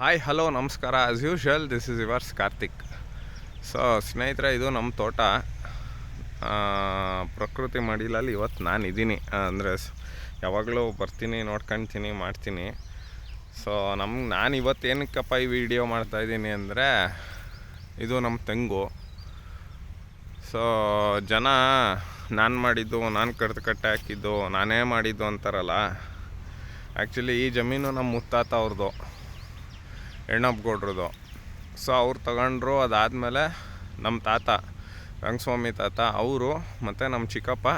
Hi hello ನಮಸ್ಕಾರ. As usual this is yours Karthik so ಸ್ನೇಹಿತರೆ, ಇದು ನಮ್ಮ ತೋಟ. ಪ್ರಕೃತಿ ಮಡಿಲಲ್ಲಿ ಇವತ್ತು ನಾನು ಇದ್ದೀನಿ. ಅಂದರೆ ಯಾವಾಗಲೂ ಬರ್ತೀನಿ ನೋಡ್ಕೊಳ್ತೀನಿ ಮಾಡ್ತೀನಿ. ಸೊ ನಮ್ಗೆ ನಾನು ಇವತ್ತು ಏನಕ್ಕಪ್ಪ ಈ ವಿಡಿಯೋ ಮಾಡ್ತಾಯಿದ್ದೀನಿ ಅಂದರೆ, ಇದು ನಮ್ಮ ತೆಂಗು. ಸೊ ಜನ ನಾನು ಮಾಡಿದ್ದು, ನಾನು ಕಡ್ದು ಕಟ್ಟೆ ಹಾಕಿದ್ದು, ನಾನೇ ಮಾಡಿದ್ದು ಅಂತಾರಲ್ಲ. ಆ್ಯಕ್ಚುಲಿ ಈ ಜಮೀನು ನಮ್ಮ ಮುತ್ತಾತ ಅವ್ರದ್ದು ಹೆಣ್ಣಪ್ಪಗೌಡ್ರದು ಸೊ ಅವ್ರು ತಗೊಂಡ್ರು, ಅದಾದಮೇಲೆ ನಮ್ಮ ತಾತ, ರಂಗಸ್ವಾಮಿ ತಾತ, ಅವರು ಮತ್ತು ನಮ್ಮ ಚಿಕ್ಕಪ್ಪ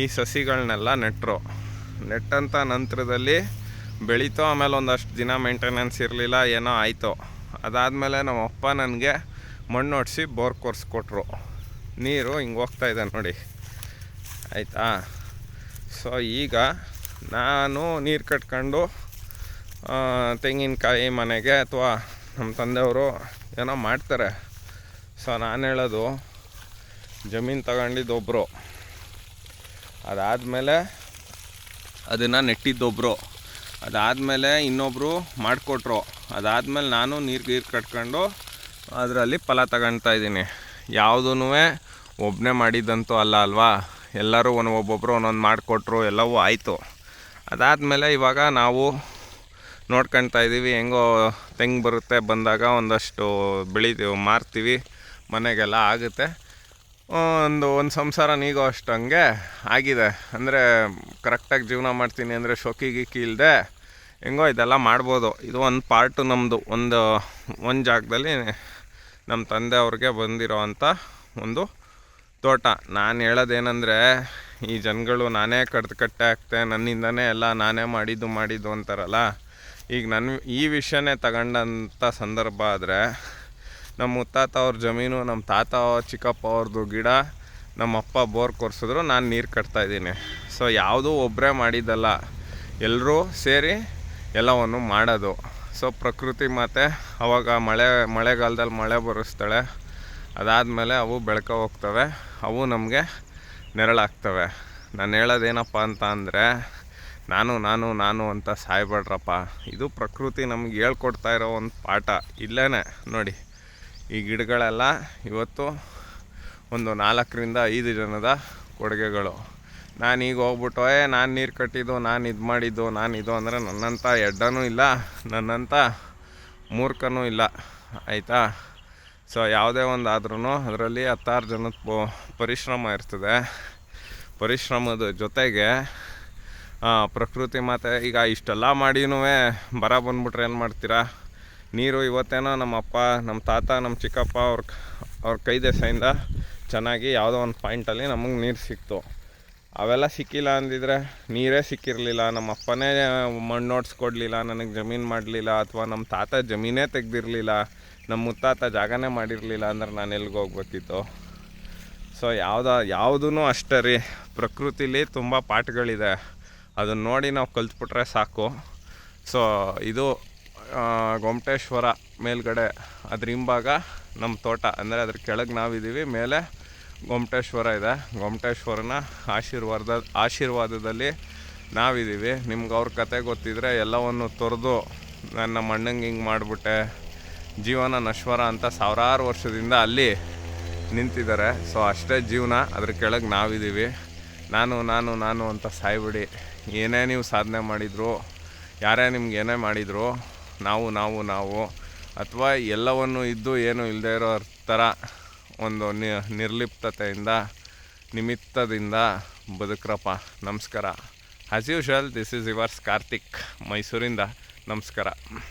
ಈ ಸಸಿಗಳನ್ನೆಲ್ಲ ನೆಟ್ಟರು ನೆಟ್ಟಂಥ ನಂತರದಲ್ಲಿ ಬೆಳೀತು ಆಮೇಲೆ ಒಂದಷ್ಟು ದಿನ ಮೇಂಟೆನೆನ್ಸ್ ಇರಲಿಲ್ಲ, ಏನೋ ಆಯಿತು. ಅದಾದಮೇಲೆ ನಮ್ಮ ಅಪ್ಪ ನನಗೆ ಮಣ್ಣು ಒಡಿಸಿ ಬೋರ್ ಕೊರ್ಸ್ಕೊಟ್ರು ನೀರು ಹಿಂಗೆ ಹೋಗ್ತಾ ಇದೆ ನೋಡಿ. ಆಯಿತಾ? ಸೊ ಈಗ ನಾನು ನೀರು ಕಟ್ಕೊಂಡು ತೆಂಗಿನಕಾಯಿ ಮನೆಗೆ ಅಥವಾ ನಮ್ಮ ತಂದೆಯವರು ಏನೋ ಮಾಡ್ತಾರೆ. ಸೊ, ನಾನು ಹೇಳೋದು, ಜಮೀನು ತಗೊಂಡಿದ್ದು ಒಬ್ಬರು ಅದಾದಮೇಲೆ ಅದನ್ನು ನೆಟ್ಟಿದ್ದೊಬ್ಬರು ಅದಾದಮೇಲೆ ಇನ್ನೊಬ್ಬರು ಮಾಡಿಕೊಟ್ರು. ಅದಾದಮೇಲೆ ನಾನು ನೀರು ಗೀರು ಕಟ್ಕೊಂಡು ಅದರಲ್ಲಿ ಫಲ ತಗೊಳ್ತಾ ಇದ್ದೀನಿ. ಯಾವುದೂ ಒಬ್ಬನೇ ಮಾಡಿದ್ದಂತೂ ಅಲ್ಲ ಅಲ್ವಾ? ಎಲ್ಲರೂ ಒಂದು ಒಬ್ಬೊಬ್ಬರು ಒಂದೊಂದು ಮಾಡಿಕೊಟ್ರು, ಎಲ್ಲವೂ ಆಯಿತು. ಅದಾದಮೇಲೆ ಇವಾಗ ನಾವು ನೋಡ್ಕೊಳ್ತಾ ಇದ್ದೀವಿ. ಹೆಂಗೋ ತೆಂಗು ಬರುತ್ತೆ. ಬಂದಾಗ ಒಂದಷ್ಟು ಬೆಳಿತೀವಿ ಮಾರ್ತೀವಿ. ಮನೆಗೆಲ್ಲ ಆಗುತ್ತೆ. ಒಂದು ಒಂದು ಸಂಸಾರ ನೀಗೋ ಅಷ್ಟು ಹಂಗೆ ಆಗಿದೆ. ಅಂದರೆ ಕರೆಕ್ಟಾಗಿ ಜೀವನ ಮಾಡ್ತೀನಿ ಅಂದರೆ ಶೋಕಿ ಗೀಕಿ ಇಲ್ಲದೆ ಹೆಂಗೋ ಇದೆಲ್ಲ ಮಾಡ್ಬೋದು. ಇದು ಒಂದು ಪಾರ್ಟು ನಮ್ಮದು ಒಂದು ಒಂದು ಜಾಗದಲ್ಲಿ ನಮ್ಮ ತಂದೆ ಅವ್ರಿಗೆ ಬಂದಿರೋ ಅಂಥ ಒಂದು ತೋಟ. ನಾನು ಹೇಳೋದೇನೆಂದರೆ, ಈ ಜನಗಳು ನಾನೇ ಕಡ್ದು ಕಟ್ಟೆ ಹಾಕ್ತೆ ನನ್ನಿಂದನೇ ಎಲ್ಲ ನಾನೇ ಮಾಡಿದ್ದು ಮಾಡಿದ್ದು ಅಂತಾರಲ್ಲ. ಈಗ ನನ್ನ ಈ ವಿಷಯನೇ ತಗೊಂಡಂಥ ಸಂದರ್ಭ ಆದರೆ ನಮ್ಮ ಮುತ್ತಾತ ಅವ್ರ ಜಮೀನು ನಮ್ಮ ತಾತ, ಚಿಕ್ಕಪ್ಪ ಅವ್ರದ್ದು ಗಿಡ ನಮ್ಮ ಅಪ್ಪ ಬೋರ್ ಕೊರ್ಸಿದ್ರು, ನಾನು ನೀರು ಕಟ್ತಾ ಇದ್ದೀನಿ. ಸೊ ಯಾವುದೂ ಒಬ್ಬರೇ ಮಾಡಿದ್ದಲ್ಲ ಎಲ್ಲರೂ ಸೇರಿ ಎಲ್ಲವನ್ನು ಮಾಡೋದು. ಸೊ ಪ್ರಕೃತಿ ಮತ್ತು ಅವಾಗ ಮಳೆ, ಮಳೆಗಾಲದಲ್ಲಿ ಮಳೆ ಬರೆಸ್ತಾಳೆ, ಅದಾದಮೇಲೆ ಅವು ಬೆಳಕ ಹೋಗ್ತವೆ, ಅವು ನಮಗೆ ನೆರಳಾಗ್ತವೆ. ನಾನು ಹೇಳೋದೇನಪ್ಪ ಅಂತ ಅಂದರೆ ನಾನು ನಾನು ನಾನು ಅಂತ ಸಾಯ್ಬೇಡ್ರಪ್ಪ. ಇದು ಪ್ರಕೃತಿ ನಮ್ಗೆ ಹೇಳ್ಕೊಡ್ತಾ ಇರೋ ಒಂದು ಪಾಠ. ಇಲ್ಲೇ ನೋಡಿ. ಈ ಗಿಡಗಳೆಲ್ಲ ಇವತ್ತು ಒಂದು ನಾಲ್ಕರಿಂದ ಐದು ಜನದ ಕೊಡುಗೆಗಳು. ನಾನು ಈಗ ಹೋಗ್ಬಿಟ್ಟು, ಏ, ನಾನು ನೀರು ಕಟ್ಟಿದ್ದು, ನಾನು ಇದು ಮಾಡಿದ್ದು, ನಾನು ಇದು ಅಂದರೆ ನನ್ನಂಥ ಎಡ್ಡನೂ ಇಲ್ಲ ನನ್ನಂಥ ಮೂರ್ಖನೂ ಇಲ್ಲ. ಆಯಿತಾ? ಸೊ ಯಾವುದೇ ಒಂದು ಆದ್ರೂ ಅದರಲ್ಲಿ ಹತ್ತಾರು ಜನದ ಪರಿಶ್ರಮ ಇರ್ತದೆ. ಪರಿಶ್ರಮದ ಜೊತೆಗೆ ಪ್ರಕೃತಿ ಮಾತೆ, ಈಗ ಇಷ್ಟೆಲ್ಲ ಮಾಡಿನೂ ಬರ ಬಂದ್ಬಿಟ್ರೆ ಏನು ಮಾಡ್ತೀರಾ? ನೀರು ಇವತ್ತೇನೋ ನಮ್ಮ ಅಪ್ಪ, ನಮ್ಮ ತಾತ, ನಮ್ಮ ಚಿಕ್ಕಪ್ಪ ಅವ್ರ ಅವ್ರ ಕೈ ದೆಸೆಯಿಂದ ಚೆನ್ನಾಗಿ ಯಾವುದೋ ಒಂದು ಪಾಯಿಂಟಲ್ಲಿ ನಮಗೆ ನೀರು ಸಿಕ್ತು. ಅವೆಲ್ಲ ಸಿಕ್ಕಿಲ್ಲ ಅಂದಿದ್ರೆ ನೀರೇ ಸಿಕ್ಕಿರಲಿಲ್ಲ. ನಮ್ಮ ಅಪ್ಪನೇ ಮಣ್ಣು ಓಡಿಸ್ಕೊಡ್ಲಿಲ್ಲ ನನಗೆ ಜಮೀನು ಮಾಡಲಿಲ್ಲ ಅಥವಾ ನಮ್ಮ ತಾತ ಜಮೀನೇ ತೆಗ್ದಿರಲಿಲ್ಲ, ನಮ್ಮ ಮುತ್ತಾತ ಜಾಗನೇ ಮಾಡಿರಲಿಲ್ಲ ಅಂದ್ರೆ ನಾನು ಎಲ್ಲಿಗೆ ಹೋಗ್ಬೇಕಿತ್ತು? ಸೊ ಯಾವುದ ಯಾವುದೂ ಅಷ್ಟೇ ರೀ. ಪ್ರಕೃತಿಲಿ ತುಂಬ ಪಾಠಗಳಿದೆ. ಅದನ್ನ ನೋಡಿ ನಾವು ಕಲ್ತ್ಬಿಟ್ರೆ ಸಾಕು. ಸೊ ಇದು ಗೊಮಟೇಶ್ವರ ಮೇಲ್ಗಡೆ ಅದ್ರ ಹಿಂಭಾಗ ನಮ್ಮ ತೋಟ. ಅಂದರೆ ಅದ್ರ ಕೆಳಗೆ ನಾವಿದ್ದೀವಿ ಮೇಲೆ ಗೊಮಟೇಶ್ವರ ಇದೆ. ಗೊಮಟೇಶ್ವರನ ಆಶೀರ್ವಾದ, ಆಶೀರ್ವಾದದಲ್ಲಿ ನಾವಿದ್ದೀವಿ ನಿಮ್ಗೆ ಅವ್ರ ಕತೆ ಗೊತ್ತಿದ್ರೆ ಎಲ್ಲವನ್ನು ತೊರೆದು ನನ್ನ ಮಣ್ಣಂಗೆ ಹಿಂಗೆ ಮಾಡಿಬಿಟ್ಟೆ. ಜೀವನ ನಶ್ವರ ಅಂತ ಸಾವಿರಾರು ವರ್ಷದಿಂದ ಅಲ್ಲಿ ನಿಂತಿದ್ದಾರೆ. ಸೊ ಅಷ್ಟೇ ಜೀವನ ಅದ್ರ ಕೆಳಗೆ ನಾವಿದ್ದೀವಿ ನಾನು ನಾನು ನಾನು ಅಂತ ಸಾಯ್ಬಿಡಿ. ಏನೇ ನೀವು ಸಾಧನೆ ಮಾಡಿದ್ರು, ಯಾರೇ ನಿಮ್ಗೆ ಏನೇ ಮಾಡಿದ್ರು, ನಾವು ನಾವು ನಾವು, ಅಥವಾ ಎಲ್ಲವನ್ನು ಇದ್ದು ಏನು ಇಲ್ಲದೆ ಇರೋ ಥರ ಒಂದು ನಿರ್ಲಿಪ್ತತೆಯಿಂದ, ನಿಮಿತ್ತದಿಂದ ಬದುಕ್ರಪ್ಪ. ನಮಸ್ಕಾರ. As usual this is yours Karthik ಮೈಸೂರಿಂದ ನಮಸ್ಕಾರ.